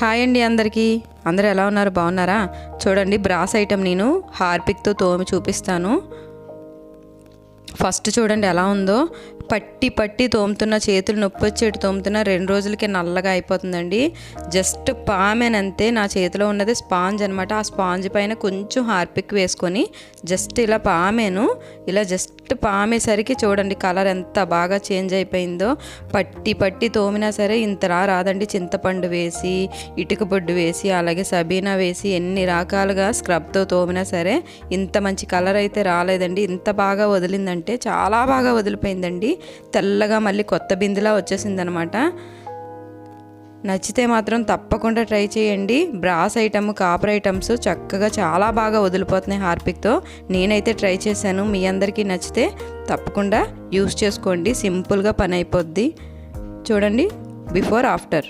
Hi అండి అందరికీ. అందరూ ఎలా ఉన్నారు? బాగున్నారా? చూడండి బ్రాస్ ఐటెం నేను హార్పిక్తో తోమి చూపిస్తాను. ఫస్ట్ చూడండి ఎలా ఉందో. పట్టి పట్టి తోముతున్న చేతులు నొప్పి వచ్చేటి తోముతున్న రెండు రోజులకి నల్లగా అయిపోతుందండి. జస్ట్ పామేనంతే నా చేతిలో ఉన్నది స్పాంజ్ అనమాట ఆ స్పాంజ్ పైన కొంచెం హార్పిక్ వేసుకొని జస్ట్ ఇలా పామేను. ఇలా జస్ట్ పామేసరికి చూడండి కలర్ ఎంత బాగా చేంజ్ అయిపోయిందో. పట్టి పట్టి తోమినా సరే ఇంతలా రాదండి. చింతపండు వేసి ఇటుక పొడ్డు వేసి అలాగే సబీనా వేసి ఎన్ని రకాలుగా స్క్రబ్తో తోమినా సరే ఇంత మంచి కలర్ అయితే రాలేదండి. ఇంత బాగా వదిలిందంటే అంటే చాలా బాగా వదిలిపోయిందండి. తెల్లగా మళ్ళీ కొత్త బిందులా వచ్చేసిందనమాట. నచ్చితే మాత్రం తప్పకుండా ట్రై చేయండి. బ్రాస్ ఐటమ్ కాపర్ ఐటమ్స్ చక్కగా చాలా బాగా వదిలిపోతున్నాయి హార్పిక్తో. నేనైతే ట్రై చేశాను. మీ అందరికీ నచ్చితే తప్పకుండా యూస్ చేసుకోండి. సింపుల్గా పని అయిపోద్ది. చూడండి. Before after.